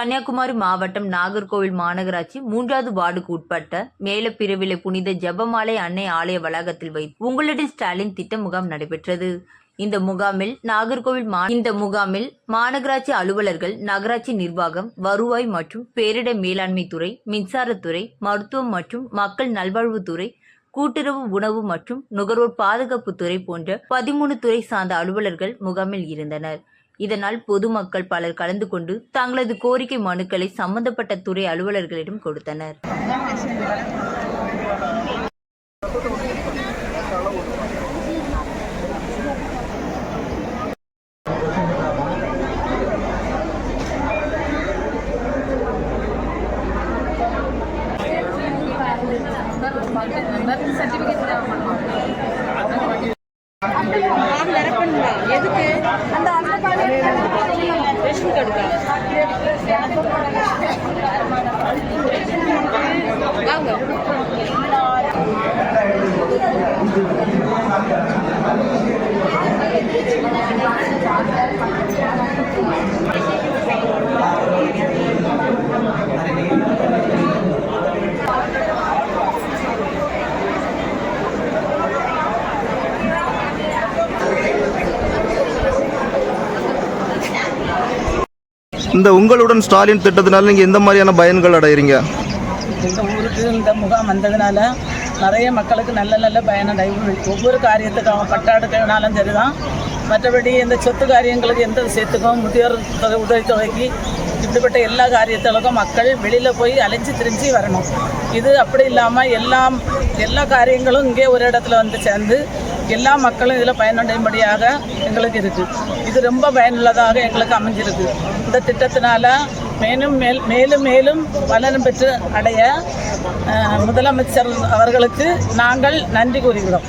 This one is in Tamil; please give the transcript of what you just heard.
கன்னியாகுமரி மாவட்டம் நாகர்கோவில் மாநகராட்சி மூன்றாவது வார்டுக்கு உட்பட்ட மேலப்பிரிவிலை புனித ஜெபமாலை அன்னை ஆலய வளாகத்தில் வைத்து உங்களிடம் ஸ்டாலின் திட்ட முகாம் நடைபெற்றது. இந்த முகாமில் நாகர்கோவில் மா இந்த முகாமில் மாநகராட்சி அலுவலர்கள் நகராட்சி நிர்வாகம் வருவாய் மற்றும் பேரிடர் மேலாண்மை துறை மின்சாரத்துறை மருத்துவம் மற்றும் மக்கள் நல்வாழ்வுத்துறை கூட்டுறவு உணவு மற்றும் நுகர்வோர் பாதுகாப்பு துறை போன்ற பதிமூணு துறை சார்ந்த அலுவலர்கள் முகாமில் இருந்தனர். இதனால் பொதுமக்கள் பலர் கலந்து கொண்டு தங்களது கோரிக்கை மனுக்களை சம்பந்தப்பட்ட துறை அலுவலர்களிடம் கொடுத்தனர். ஃபார்ம் എടുക്കാം இந்த உங்களுடன் ஸ்டாலின் திட்டத்தினால நீங்கள் எந்த மாதிரியான பயன்கள் அடைகிறீங்க இந்த ஊருக்கு இந்த முகாம் வந்ததுனால நிறைய மக்களுக்கு நல்ல நல்ல பயனடைவு. ஒவ்வொரு காரியத்துக்கு அவன் பட்டாடுக்கனாலும் சரிதான். மற்றபடி இந்த சொத்து காரியங்களுக்கு எந்த விஷயத்துக்கும் முதியோர் தொகை உதவித்தொகைக்கு இப்படிப்பட்ட எல்லா காரியத்திலும் மக்கள் வெளியில் போய் அலைஞ்சு திரிஞ்சு வரணும். இது அப்படி இல்லாமல் எல்லாம் எல்லா காரியங்களும் இங்கே ஒரு இடத்துல வந்து சேர்ந்து எல்லா மக்களும் இதில் பயனடையும்படியாக எங்களுக்கு இருக்குது இது ரொம்ப பயனுள்ளதாக எங்களுக்கு அமைஞ்சிருக்கு. இந்த திட்டத்தினால மேலும் மேல் மேலும் மேலும் பலனும் பெற்று அடைய முதலமைச்சர் அவர்களுக்கு நாங்கள் நன்றி கூறுகிறோம்.